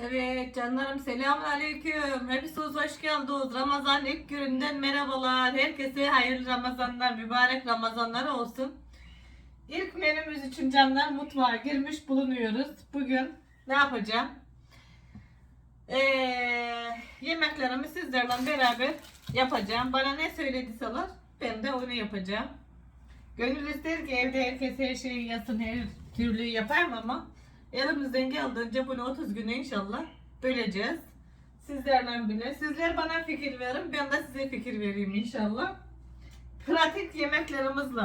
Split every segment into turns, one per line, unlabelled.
Evet canlarım selamun aleyküm. Hepiniz hoş geldiniz. Ramazan ilk gününden merhabalar. Herkese hayırlı Ramazanlar, mübarek Ramazanlar olsun. İlk menümüz için canlar mutfağa girmiş bulunuyoruz. Bugün ne yapacağım? Ee, yemeklerimi sizlerle beraber yapacağım. Bana ne söylediyseler ben de onu yapacağım. Gönül ister ki evde herkes her şeyi yapsın, her türlü yaparım ama elimizden geldiğince bunu 30 güne inşallah böleceğiz. Sizlerle bile. Sizler bana fikir verin, ben de size fikir vereyim inşallah. Pratik yemeklerimizle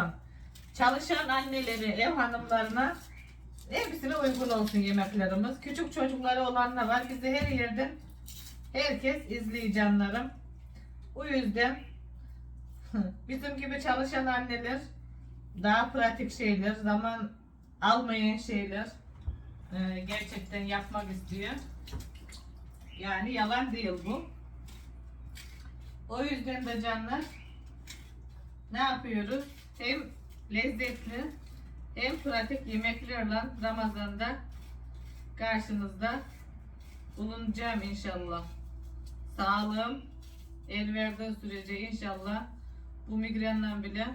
çalışan anneleri, ev hanımlarına hepsine uygun olsun yemeklerimiz. Küçük çocukları olanlar var. Bizi her yerden herkes izleyeceğim. O yüzden bizim gibi çalışan anneler daha pratik şeyler, zaman almayan şeyler e, gerçekten yapmak istiyor. Yani yalan değil bu. O yüzden de canlar ne yapıyoruz? Hem lezzetli hem pratik yemeklerle Ramazan'da karşınızda bulunacağım inşallah. Sağlığım el verdiği sürece inşallah bu migrenle bile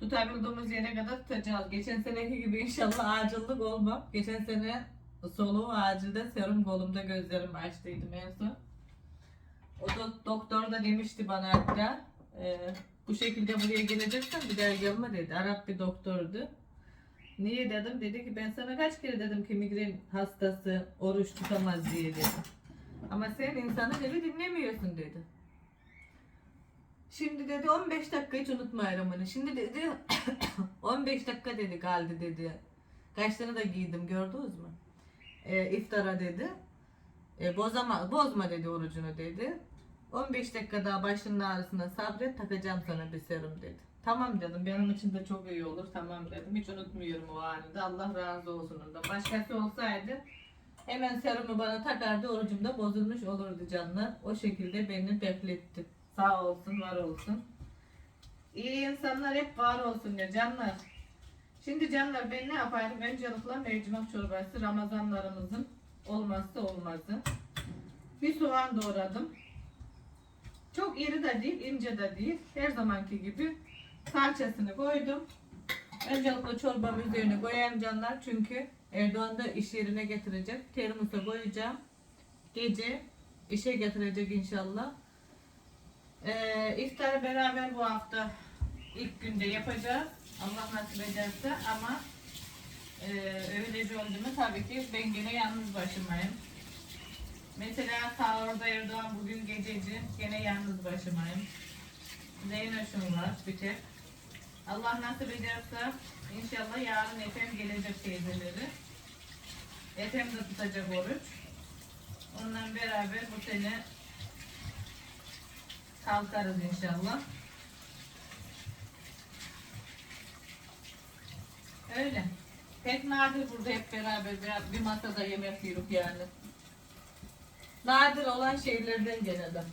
tutabildiğimiz yere kadar tutacağız. Geçen seneki gibi inşallah acillik olmam. Geçen sene soluğu acilde serum kolumda gözlerim açtıydım en son. O da doktor da demişti bana hatta e, bu şekilde buraya geleceksen bir daha gelme dedi. Arap bir doktordu. Niye dedim? Dedi ki ben sana kaç kere dedim ki migren hastası oruç tutamaz diye dedim. Ama sen insanı dedi dinlemiyorsun dedi. Şimdi dedi 15 dakika hiç unutmayarım onu. Şimdi dedi 15 dakika dedi kaldı dedi. Kaçlarını da giydim gördünüz mü? E, iftara dedi. E, bozama, bozma dedi orucunu dedi. 15 dakika daha başının ağrısına sabret takacağım sana bir serum dedi. Tamam dedim benim için de çok iyi olur tamam dedim. Hiç unutmuyorum o anında Allah razı olsun ondan. Başkası olsaydı hemen serumu bana takardı orucum da bozulmuş olurdu canlar. O şekilde beni bekletti. Sağ olsun var olsun. İyi insanlar hep var olsun ya canlar. Şimdi canlar ben ne yaparım? Öncelikle mercimek çorbası Ramazanlarımızın olmazsa olmazı. Bir soğan doğradım. Çok iri de değil, ince de değil. Her zamanki gibi salçasını koydum. Öncelikle çorbamı üzerine koyayım canlar. Çünkü Erdoğan da iş yerine getirecek. Termosa koyacağım. Gece işe getirecek inşallah. Ee, iftarı beraber bu hafta ilk günde yapacağız. Allah nasip ederse ama e, öylece oldu mu tabii ki ben gene yalnız başımayım. Mesela sahurda Erdoğan bugün gececi gene yalnız başımayım. Zeynoş'um var bir tek. Allah nasip ederse inşallah yarın Efem gelecek teyzeleri. Efem de tutacak oruç. Ondan beraber bu sene kalkarız inşallah. Öyle. Pek nadir burada hep beraber bir- bir masada yemek yiyoruz yani. Nadir olan şeylerden gene de.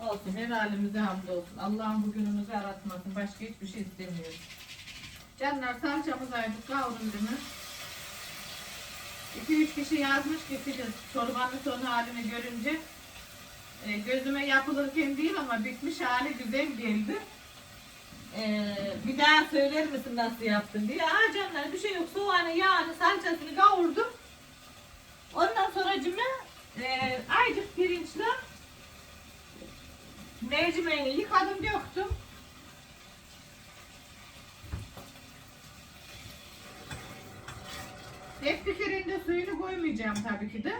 Olsun her halimize hamdolsun. Allah'ın bugünümüzü aratmasın. Başka hiçbir şey istemiyoruz. Canlar salçamız aydık kavruldu mu? 2-3 kişi yazmış ki Filiz çorbanın son halini görünce e, gözüme yapılırken değil ama bitmiş hali güzel geldi. E, bir daha söyler misin nasıl yaptın diye. Aa canlar bir şey yok soğanı yağını salçasını kavurdum. Ondan sonra cümle e, aycık pirinçle mercimeğini yıkadım döktüm. Hep bir suyunu koymayacağım tabii ki de.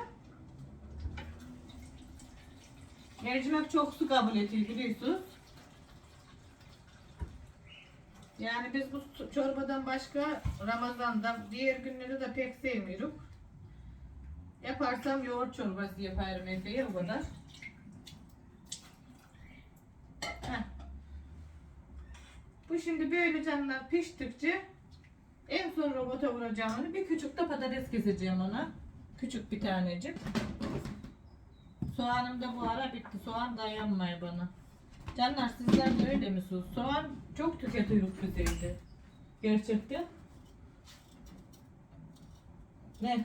Mercimek çok su kabul ediyor biliyorsunuz. Yani biz bu çorbadan başka Ramazan'da diğer günleri de pek sevmiyoruz. Yaparsam yoğurt çorbası yaparım Efe'ye o kadar. Heh. Bu şimdi böyle canlar piştikçe en son robota vuracağım onu. Bir küçük de patates keseceğim ona. Küçük bir tanecik. Soğanım da bu ara bitti. Soğan dayanmıyor bana. Canlar sizler de öyle misiniz? Soğan çok tüketiyoruz biz evde. Gerçekten. Ne?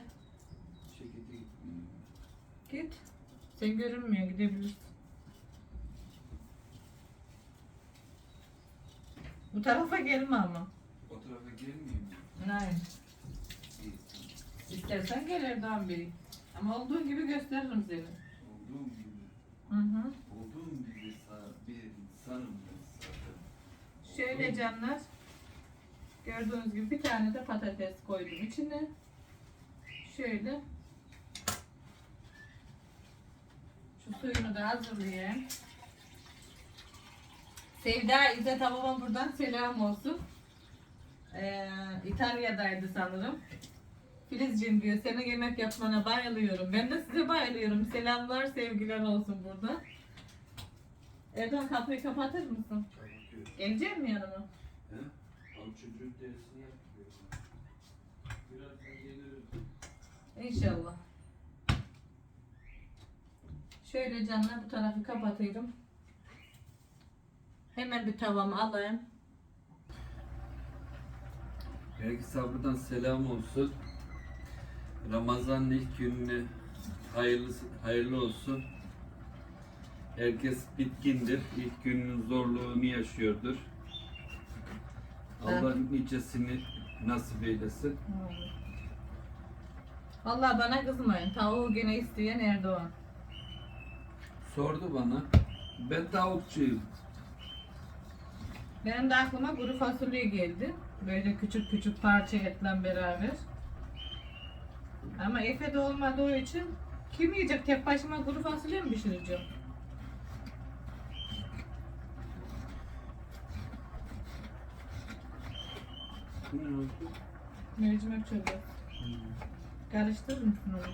Şirkete gitmiyor.
Git. Sen görünmüyor gidebilirsin. Bu tarafa gelme ama.
O tarafa gelmiyor mu?
Hayır. İstersen gel Erdoğan Bey. Ama olduğu gibi gösteririm seni.
Olduğum gibi,
Hı hı.
olduğum gibi sa- bir ben zaten.
Şöyle canlar. Gördüğünüz gibi bir tane de patates koydum içine. Şöyle. Şu suyunu da hazırlayayım. Sevda İzzet babam buradan selam olsun. Ee, İtalya'daydı sanırım. Filizciğim diyor senin yemek yapmana bayılıyorum. Ben de size bayılıyorum. Selamlar sevgiler olsun burada. Erdoğan kapıyı kapatır mısın? Gelecek mi yanıma?
He? Al çocuğun derisini yapıyor. Birazdan gelirim.
İnşallah. Şöyle canlar bu tarafı kapatıyorum. Hemen bir tavamı alayım.
Herkese buradan selam olsun. Ramazan'ın ilk gününe hayırlı, hayırlı olsun. Herkes bitkindir. İlk günün zorluğunu yaşıyordur. Allah nicesini nasip eylesin.
Vallahi bana kızmayın. Tavuğu gene isteyen Erdoğan.
Sordu bana. Ben tavukçuyum.
Benim de aklıma kuru fasulye geldi. Böyle küçük küçük parça etle beraber. Ama Efe de olmadığı için kim yiyecek? Tek başıma kuru fasulye mi pişireceğim?
Bu ne oldu?
Mercimek çorbası. Karıştırır mısın onu?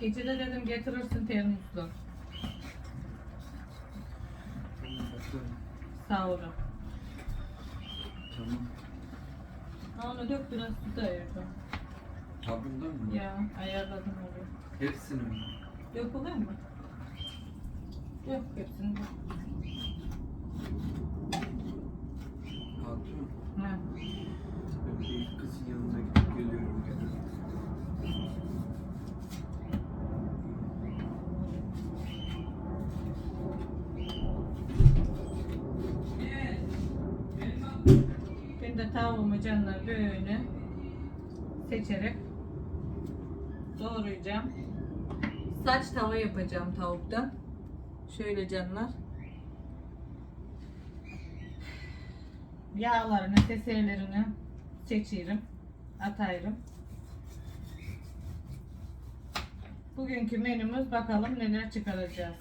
Gece de dedim getirirsin termosla.
Bakalım.
Sahura.
Tamam.
Onu dök biraz su da ayırdım.
Kabından mı?
Ya ayarladım orayı.
Hepsini mi?
Dökülür mü? Yok hepsini dök.
Hatun.
Ha.
Ben bir kızın yanına gidip geliyorum gene.
Ben tavuğumu canlar böyle seçerek doğrayacağım. Saç tava yapacağım tavuktan. Şöyle canlar. Yağlarını, keselerini seçiyorum. Atayırım. Bugünkü menümüz bakalım neler çıkaracağız.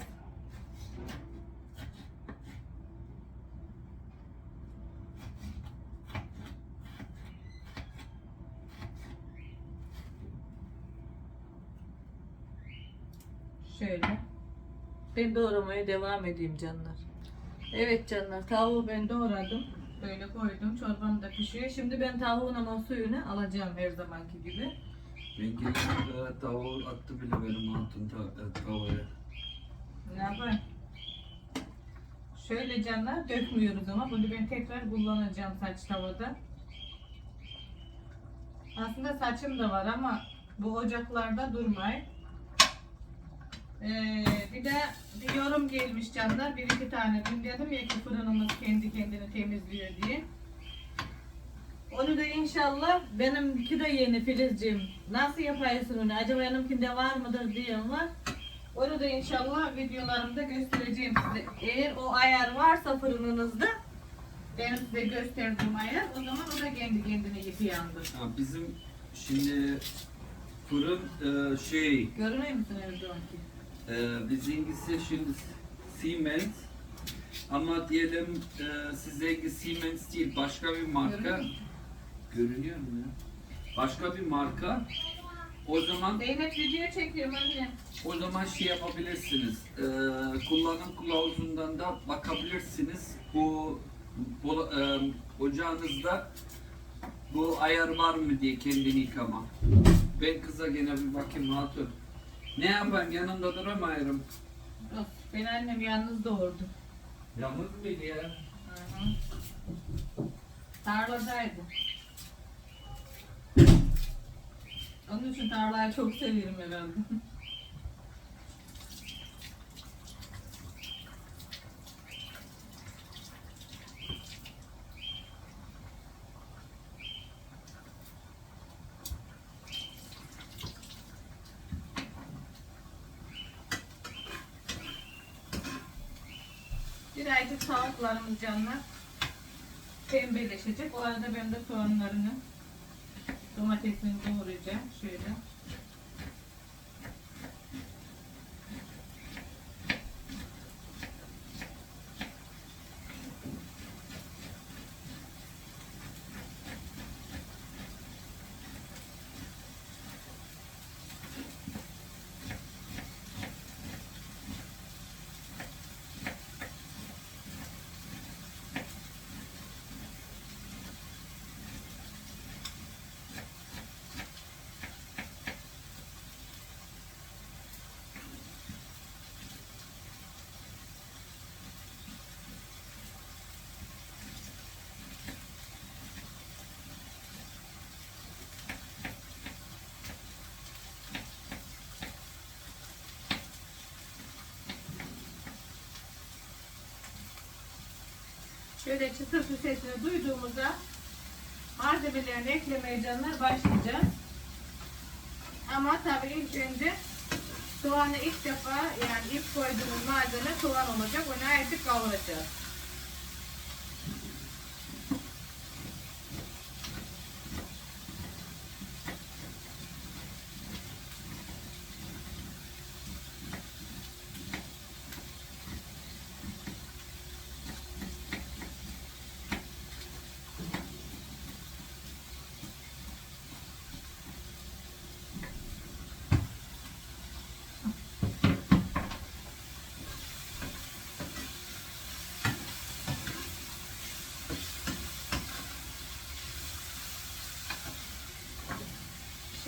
Şöyle. Ben doğramaya devam edeyim canlar. Evet canlar tavuğu ben doğradım. Böyle koydum. Çorbam da pişiyor. Şimdi ben tavuğun ama suyunu alacağım her zamanki gibi.
Ben geldiğimde tavuğu attı bile benim hatun e, tavaya.
Ne yapayım? Şöyle canlar dökmüyoruz ama bunu ben tekrar kullanacağım saç tavada. Aslında saçım da var ama bu ocaklarda durmayın. Ee, bir de bir yorum gelmiş canlar. Bir iki tane. Dün dedim ya ki fırınımız kendi kendini temizliyor diye. Onu da inşallah benimki de yeni Filizciğim. Nasıl yapıyorsun onu? Acaba benimkinde var mıdır diyen var. Onu da inşallah videolarımda göstereceğim size. Eğer o ayar varsa fırınınızda benim size gösterdiğim ayar o zaman o da kendi kendine yıkayandır.
Ha, bizim şimdi fırın e, şey
Görünüyor musun Erdoğan'ki?
E, bizimkisi şimdi Siemens ama diyelim e, sizinki Siemens değil başka bir marka.
Görünüyor mu?
Ya? Başka bir marka. O zaman
Zeynep video çekiyorum anne.
O zaman şey yapabilirsiniz. Ee, kullanım kılavuzundan da bakabilirsiniz. Bu, bu e, ocağınızda bu ayar var mı diye kendini yıkama. Ben kıza gene bir bakayım hatun. Ne yapayım yanında duramayırım.
Of, ben annem yalnız doğurdu.
Yalnız mıydı ya?
Hı hı. Tarladaydı. Onun için tarlayı çok seviyorum herhalde. Bir aylık tavuklarımız canlar pembeleşecek. O arada ben de soğanlarını domatesini doğrayacağım. Şöyle. Şöyle çıtırtı sesini duyduğumuzda malzemelerini eklemeye canlar başlayacağız. Ama tabii ilk önce soğanı ilk defa yani ilk koyduğumuz malzeme soğan olacak. Onu artık kavuracağız.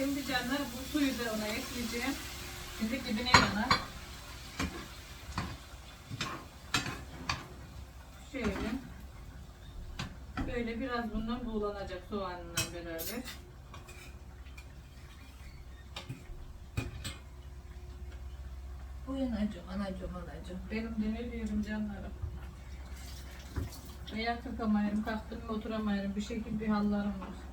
Şimdi canlar bu suyu da ona ekleyeceğim. Şimdi dibine yanar. Şöyle. Böyle biraz bundan buğulanacak soğanla beraber. Buyurun acım, anacım, anacım. Benim ne diyorum canlarım. Ayağa kalkamayırım, kalktım mı oturamayırım. Bir şekil bir hallarım var.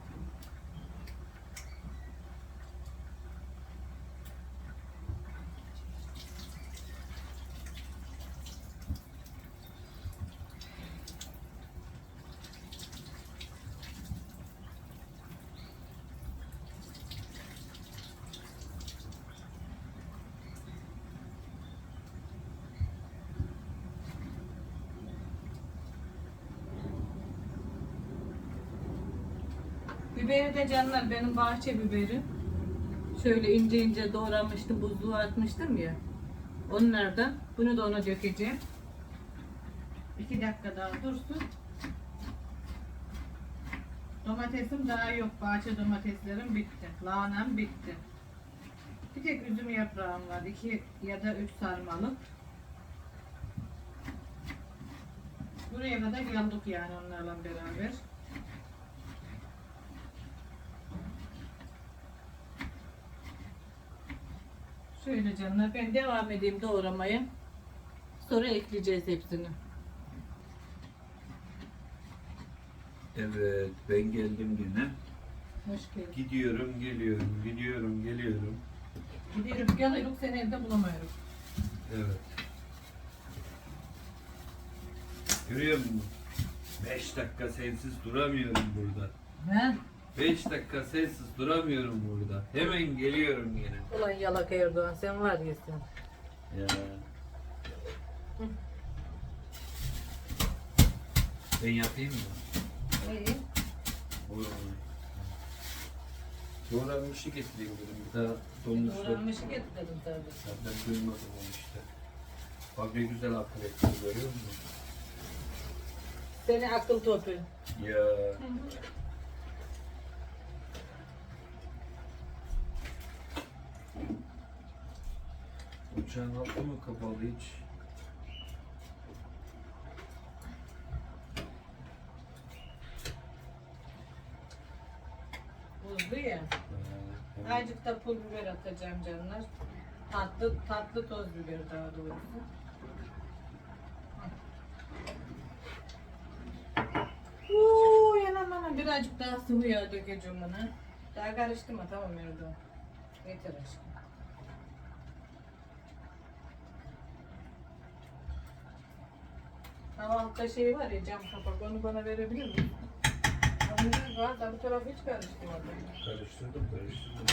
Biberi de canlar benim bahçe biberi. Şöyle ince ince doğramıştım, buzluğa atmıştım ya. Onlardan. Bunu da ona dökeceğim. İki dakika daha dursun. Domatesim daha yok. Bahçe domateslerim bitti. Lahanam bitti. Bir tek üzüm yaprağım var. iki ya da üç sarmalık. Buraya kadar geldik yani onlarla beraber. Şöyle canlar ben devam edeyim doğramaya. Sonra ekleyeceğiz hepsini.
Evet, ben geldim yine.
Hoş geldin.
Gidiyorum, geliyorum, gidiyorum, geliyorum.
Gidiyorum geliyorum seni evde bulamıyorum.
Evet. Görüyor musun? 5 dakika sensiz duramıyorum burada.
He?
5 dakika sensiz duramıyorum burada. Hemen geliyorum yine.
Ulan yalak Erdoğan sen var ya sen.
Ya. Ben yapayım mı?
İyi.
Doğramayı. Doğranmışı getireyim dedim. Bir daha donmuşlar.
Doğranmışı getirdim tabii.
Ya Ben duymadım onu işte. Bak ne güzel akıl ettin görüyor musun?
Seni akıl topu.
Ya. Uçağın altı mı kapalı hiç?
tuzlu ya. Azıcık da pul biber atacağım canlar. Tatlı tatlı toz biber daha doğrusu. Uuu yanam anam birazcık daha sıvı yağ dökeceğim buna. Daha karıştırma tamam Erdoğan. Yeter aşkım. Ama altta şey var ya cam kapak onu bana verebilir misin? Onu var da bu taraf hiç karıştırmadım.
Karıştırdım, karıştırdım.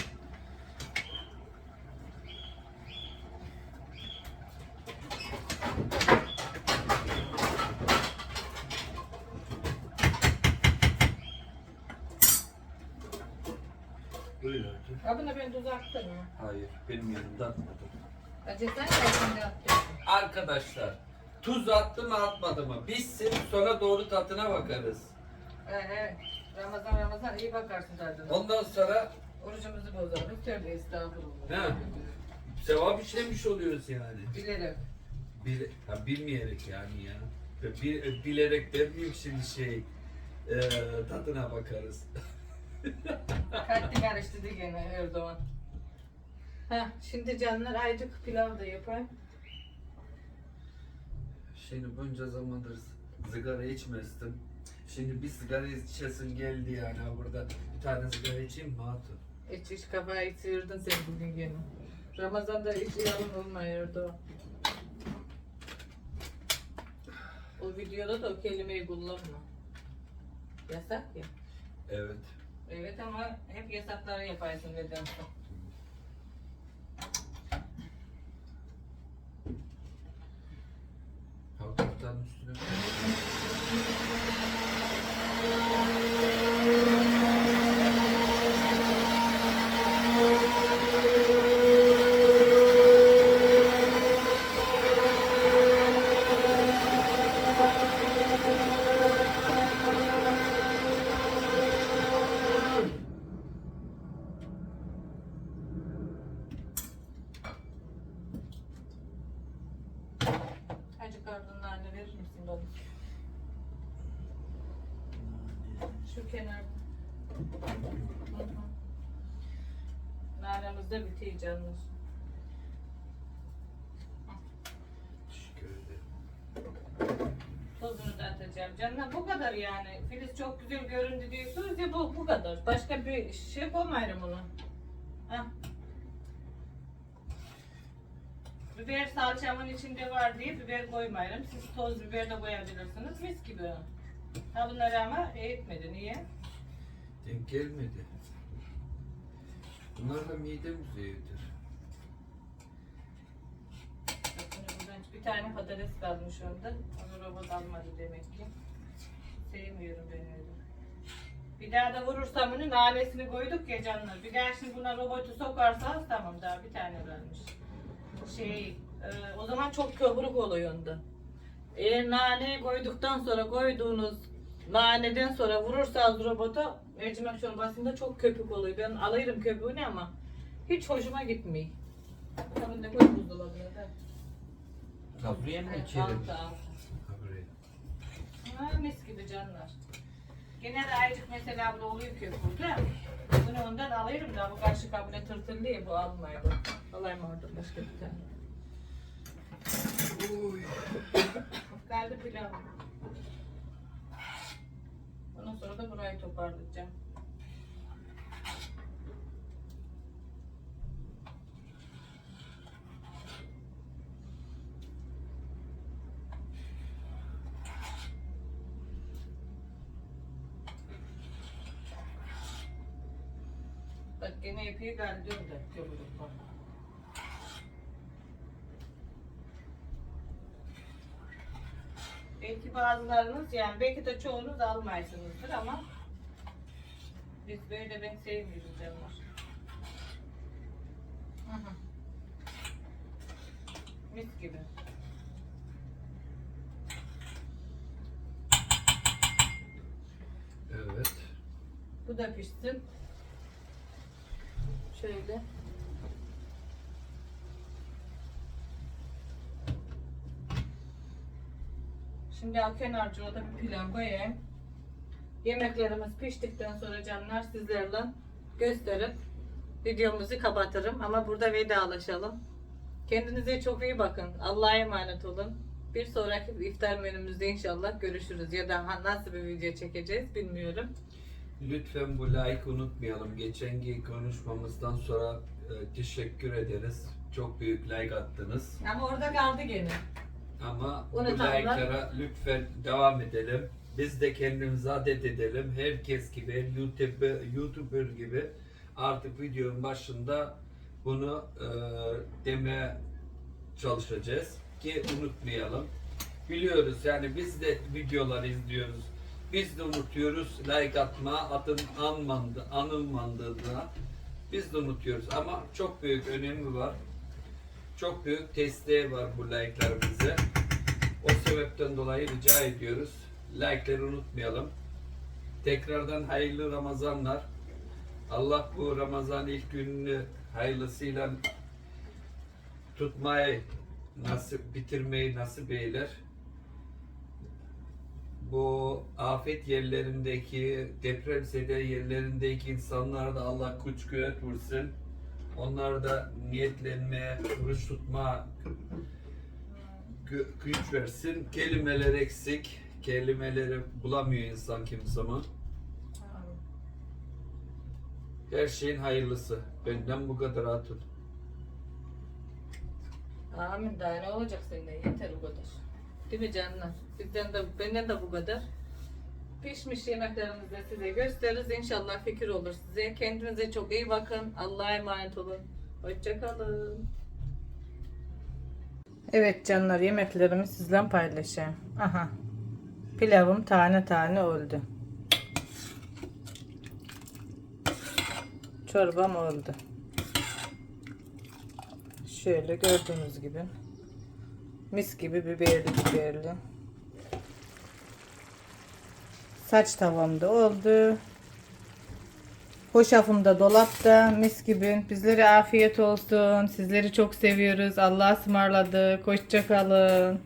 Buyur artık.
Abone ben tuz attın mı?
Hayır, benim yanımda atmadım.
Acı sen de şimdi attın.
Arkadaşlar tuz attı mı atmadı mı? Bizsin sonra doğru tadına bakarız.
Evet. Ramazan Ramazan iyi bakarsın zaten.
Ondan sonra
Orucumuzu bozarız. Tövbe estağfurullah.
he, sevap işlemiş oluyoruz yani.
Bilerek.
Bil, ha, bilmeyerek yani ya. Bil, bilerek demeyeyim şimdi şey e, tadına bakarız.
Kalpli karıştırdı gene Erdoğan. Heh, şimdi canlar aycık pilav da yapayım.
Şimdi bunca zamandır sigara içmezdim. Şimdi bir sigara içesim geldi yani ha burada. Bir tane sigara içeyim mi Hatun?
İç iç kafayı sıyırdın sen bugün gene. Ramazan'da hiç yalan Erdoğan. O videoda da o kelimeyi kullanma. Yasak ya.
Evet.
Evet ama hep yasakları yaparsın nedense. Hı. Nanemizde bitiyor canlar.
Teşekkür ederim.
Tozunu da atacağım. Canlar bu kadar yani. Filiz çok güzel göründü diyorsunuz ya bu, bu kadar. Başka bir şey koymayırım bunu. Hah. Biber salçamın içinde var diye biber koymayırım. Siz toz biber de koyabilirsiniz. Mis gibi. Ha bunları ama eğitmedi. Niye?
Denk gelmedi. Bunlar da.
Bakın buradan bir tane patates kalmış onda. Onu robot almadı demek ki. Sevmiyorum ben öyle. Bir daha da vurursam bunu nanesini koyduk ya canlar. Bir daha şimdi buna robotu sokarsanız tamam daha bir tane kalmış. Şey, e, o zaman çok köpürük oluyor onda. Eğer nane koyduktan sonra koyduğunuz naneden sonra vurursanız robota mercimek çorbasında çok köpük oluyor. Ben alırım köpüğünü ama hiç hoşuma gitmiyor. Tabii de koy buzdolabına da.
Kabriye mi içelim?
altta.
Ha
mis gibi canlar. Gene de ayıcık mesela bu oluyor köpürde. Bunu ondan alırım da bu karşı kabine tırtırlı ya bu almayı bu. Alayım oradan başka bir tane.
Uy.
Geldi pilav. Sonra da burayı toparlayacağım. Bak gene ipi geldi orada köpürük var. Belki bazılarınız yani belki de çoğunuz almaysınızdır ama biz böyle ben sevmiyorum canlar. Mis gibi.
Evet.
Bu da pişsin. Şöyle. Şimdi al kenarcığa da bir pilav koyayım. Yemeklerimiz piştikten sonra canlar sizlerle gösterip videomuzu kapatırım. Ama burada vedalaşalım. Kendinize çok iyi bakın. Allah'a emanet olun. Bir sonraki iftar menümüzde inşallah görüşürüz. Ya da nasıl bir video çekeceğiz bilmiyorum.
Lütfen bu like unutmayalım. Geçenki konuşmamızdan sonra e, teşekkür ederiz. Çok büyük like attınız.
Ama orada kaldı gene.
Ama bu
Unutanlar.
like'lara lütfen devam edelim. Biz de kendimize adet edelim. Herkes gibi, YouTuber, YouTuber gibi artık videonun başında bunu e, demeye çalışacağız ki unutmayalım. Biliyoruz yani biz de videolar izliyoruz. Biz de unutuyoruz like atma, atın anmandı, anılmandığında biz de unutuyoruz ama çok büyük önemi var. Çok büyük desteği var bu like'lar bize. O sebepten dolayı rica ediyoruz. Like'ları unutmayalım. Tekrardan hayırlı Ramazanlar. Allah bu Ramazan ilk gününü hayırlısıyla tutmayı nasip bitirmeyi nasip eyler. Bu afet yerlerindeki, depremzede yerlerindeki insanlara da Allah güç kuvvet vursun. Onlar da niyetlenmeye, oruç tutma gü- güç versin. Kelimeler eksik. Kelimeleri bulamıyor insan kimi zaman. Her şeyin hayırlısı. Benden bu kadar atın.
Amin. Daha ne olacak senden? Yeter o kadar. Değil mi canlar? Bizden de, benden de bu kadar. Pişmiş yemeklerimizi de size gösteririz. İnşallah fikir olur size. Kendinize çok iyi bakın. Allah'a emanet olun. Hoşçakalın. Evet canlar yemeklerimi sizle paylaşayım. Aha. Pilavım tane tane oldu. Çorbam oldu. Şöyle gördüğünüz gibi. Mis gibi biberli biberli. Saç tavam da oldu. Hoşafım da dolapta mis gibi. Bizlere afiyet olsun. Sizleri çok seviyoruz. Allah'a ısmarladık. Hoşça kalın.